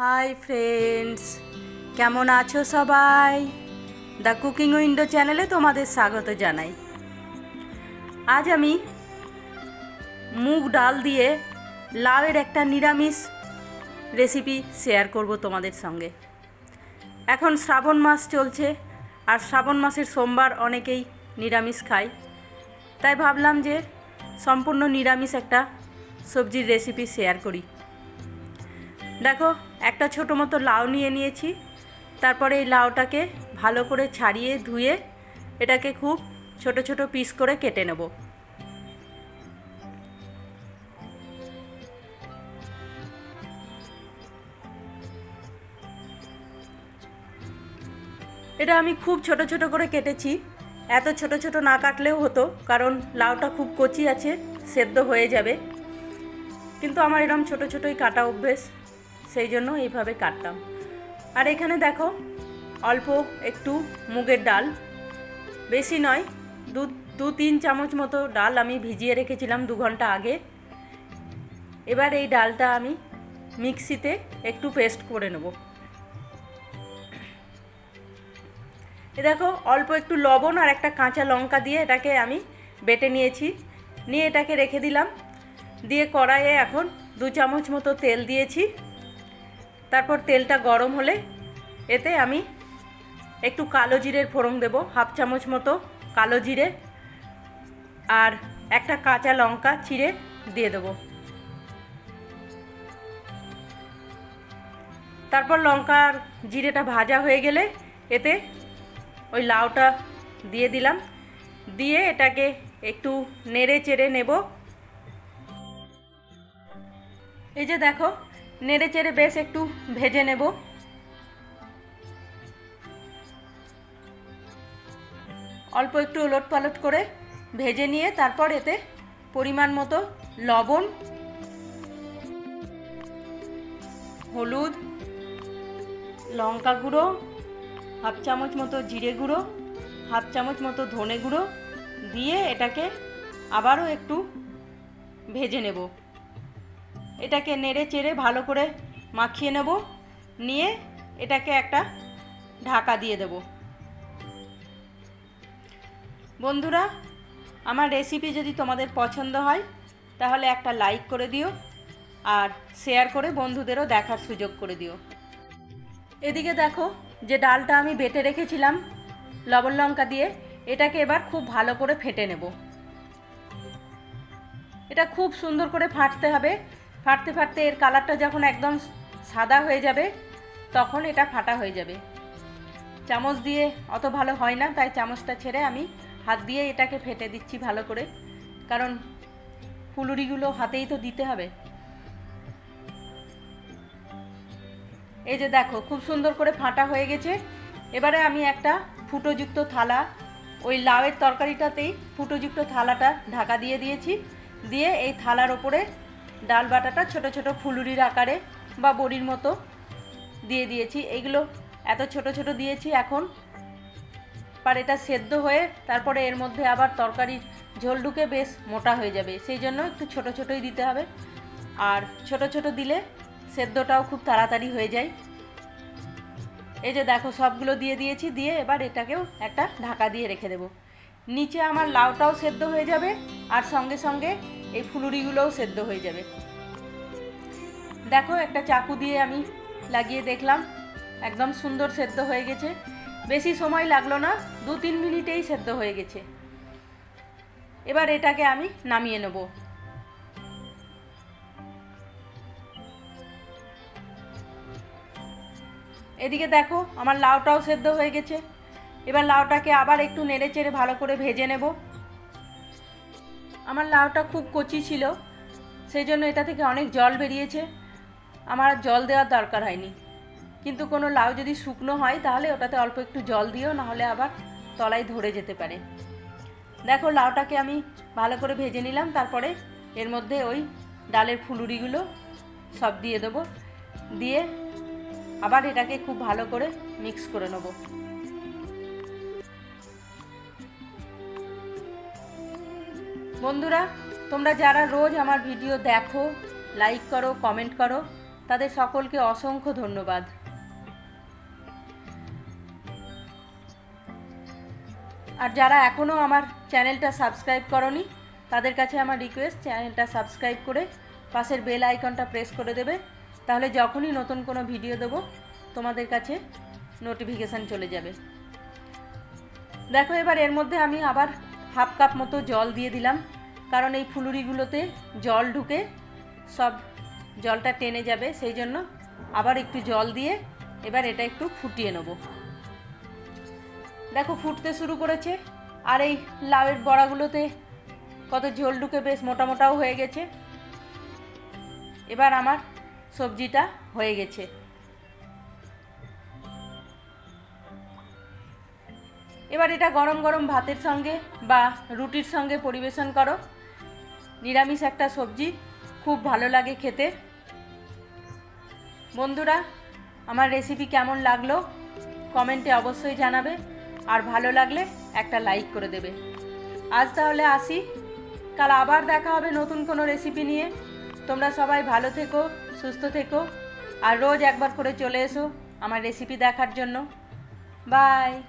Hi friends কেমন আছো সবাই? দ্য কুকিং উইন্ডো চ্যানেলে তোমাদের স্বাগত জানাই। আজ আমি মুগ ডাল দিয়ে লাউয়ের একটা নিরামিষ রেসিপি শেয়ার করব তোমাদের সঙ্গে। এখন শ্রাবণ মাস চলছে, আর শ্রাবণ মাসের সোমবার অনেকেই নিরামিষ খায়। তাই ভাবলাম যে সম্পূর্ণ নিরামিষ একটা সবজির রেসিপি শেয়ার করি। দেখো একটা ছোটো মতো লাউ নিয়ে নিয়েছি। তারপরে এই লাউটাকে ভালো করে ছাড়িয়ে ধুয়ে এটাকে খুব ছোট ছোট পিস করে কেটে নেব। এটা আমি খুব ছোট ছোট করে কেটেছি। এত ছোট ছোট না কাটলেও হতো, কারণ লাউটা খুব কচি আছে, সেদ্ধ হয়ে যাবে। কিন্তু আমার এরকম ছোট ছোটোই কাটা অভ্যেস। সেই জন্য এইভাবে কাটতাম। আর এখানে দেখো, অল্প একটু মুগের ডাল। বেশি নয়, দু দু তিন চামচ মতো ডাল আমি ভিজিয়ে রেখেছিলাম দু ঘণ্টা আগে। এবার এই ডালটা আমি মিক্সিতে একটু পেস্ট করে নেব। এ দেখো, অল্প একটু লবণ আর একটা কাঁচা লঙ্কা দিয়ে এটাকে আমি বেটে নিয়েছি। নিয়ে এটাকে রেখে দিলাম। দিয়ে কড়াইয়ে এখন দু চামচ মতো তেল দিয়েছি। তারপর তেলটা গরম হলে এতে আমি একটু কালো জিরের ফোড়ন দেব, হাফ চামচ মতো কালো জিরে আর একটা কাঁচা লঙ্কা চিড়ে দিয়ে দেব। তারপর লঙ্কার জিরেটা ভাজা হয়ে গেলে এতে ওই লাউটা দিয়ে দিলাম। দিয়ে এটাকে একটু নেড়ে চেড়ে নেব। এই যে দেখো নেড়ে চেড়ে বেশ একটু ভেজে নেব। অল্প একটু ওলট পালট করে ভেজে নিয়ে তারপর এতে পরিমাণ মতো লবণ, হলুদ, লঙ্কা গুঁড়ো, হাফ চামচ মতো জিরে গুঁড়ো, হাফ চামচ মতো ধনে গুঁড়ো দিয়ে এটাকে আবারও একটু ভেজে নেব। এটাকে নেড়ে চেড়ে ভালো করে মাখিয়ে নেব। নিয়ে এটাকে একটা ঢাকা দিয়ে দেব। বন্ধুরা, আমার রেসিপি যদি তোমাদের পছন্দ হয়, তাহলে একটা লাইক করে দিও আর শেয়ার করে বন্ধুদেরও দেখার সুযোগ করে দিও। এদিকে দেখো, যে ডালটা আমি বেটে রেখেছিলাম লবণ লঙ্কা দিয়ে, এটাকে এবার খুব ভালো করে ফেটে নেব। এটা খুব সুন্দর করে ফাটতে হবে। ফাটতে ফাটতে এর কালারটা যখন একদম সাদা হয়ে যাবে, তখন এটা ফাটা হয়ে যাবে। চামচ দিয়ে অত ভালো হয় না, তাই চামচটা ছেড়ে আমি হাত দিয়ে এটাকে ফেটে দিচ্ছি ভালো করে। কারণ ফুলুরিগুলো হাতেই তো দিতে হবে। এই যে দেখো, খুব সুন্দর করে ফাটা হয়ে গেছে। এবারে আমি একটা ফুটোযুক্ত থালা, ওই লাউয়ের তরকারিটাতেই ফুটোযুক্ত থালাটা ঢাকা দিয়ে দিয়েছি। দিয়ে এই থালার ওপরে ডাল বাটাটা ছোট ছোট ফুলুরির আকারে বা বড়ির মতো দিয়ে দিয়েছি। এইগুলো এত ছোট ছোট দিয়েছি এখন। পার এটা সেদ্ধ হয়ে তারপরে এর মধ্যে আবার তরকারির ঝোল ঢুকে বেশ মোটা হয়ে যাবে। সেই জন্য একটু ছোট ছোটই দিতে হবে। আর ছোট ছোট দিলে সেদ্ধটাও খুব তাড়াতাড়ি হয়ে যায়। এই যে দেখো, সবগুলো দিয়ে দিয়েছি। দিয়ে এবার এটাকেও একটা ঢাকা দিয়ে রেখে দেবো। নিচে আমার লাউটাও সেদ্ধ হয়ে যাবে। আর সঙ্গে সঙ্গে এই ফুলুরিগুলোও সেদ্ধ হয়ে যাবে। দেখো, একটা চাকু দিয়ে আমি লাগিয়ে দেখলাম। একদম সুন্দর সেদ্ধ হয়ে গেছে। বেশি সময় লাগল না, দু তিন মিনিটেই সেদ্ধ হয়ে গেছে। এবার এটাকে আমি নামিয়ে নেব। এদিকে দেখো, আমার লাউটাও সেদ্ধ হয়ে গেছে। এবার লাউটাকে আবার একটু নেড়ে চেড়ে ভালো করে ভেজে নেব। আমার লাউটা খুব কচি ছিল, সেই জন্য এটা থেকে অনেক জল বেরিয়েছে। আমার জল দেওয়ার দরকার হয়নি। কিন্তু কোনো লাউ যদি শুকনো হয়, তাহলে ওটাতে অল্প একটু জল দিও, নাহলে আবার তলায় ধরে যেতে পারে। দেখো, লাউটাকে আমি ভালো করে ভেজে নিলাম, তারপরে এর মধ্যে ওই ডালের ফুলুরিগুলো সব দিয়ে দেবো। দিয়ে আবার এটাকে খুব ভালো করে মিক্স করে নেব। বন্ধুরা, তোমরা যারা রোজ আমার ভিডিও দেখো লাইক করো কমেন্ট করো, তাদের সকলকে অসংখ্য ধন্যবাদ। আর যারা এখনও আমার চ্যানেলটা সাবস্ক্রাইব করনি, তাদের কাছে আমার রিকোয়েস্ট চ্যানেলটা সাবস্ক্রাইব করে পাশের বেল আইকনটা প্রেস করে দেবে, তাহলে যখনই নতুন কোনো ভিডিও দেবো, তোমাদের কাছে নোটিফিকেশান চলে যাবে। দেখো এবার এর মধ্যে আমি আবার হাফ কাপ মতো জল দিয়ে দিলাম। কারণ এই ফুলুরিগুলোতে জল ঢুকে সব জলটা টেনে যাবে, সেই জন্য আবার একটু জল দিয়ে এবার এটা একটু ফুটিয়ে নেব। দেখো ফুটতে শুরু করেছে। আর এই লাউয়ের বড়াগুলোতে কত ঝোল ঢুকে বেশ মোটা মোটাও হয়ে গেছে। এবার আমার সবজিটা হয়ে গেছে। এবার এটা গরম গরম ভাতের সঙ্গে বা রুটির সঙ্গে পরিবেশন করো। নিরামিষ একটা সবজি, খুব ভালো লাগে খেতে। বন্ধুরা, আমার রেসিপি কেমন লাগল? কমেন্টে অবশ্যই জানাবে। আর ভালো লাগলে একটা লাইক করে দেবে। আজ তাহলে আসি। কাল আবার দেখা হবে নতুন কোনো রেসিপি নিয়ে। তোমরা সবাই ভালো থেকো, সুস্থ থেকো। আর রোজ একবার করে চলে এসো আমার রেসিপি দেখার জন্য। বাই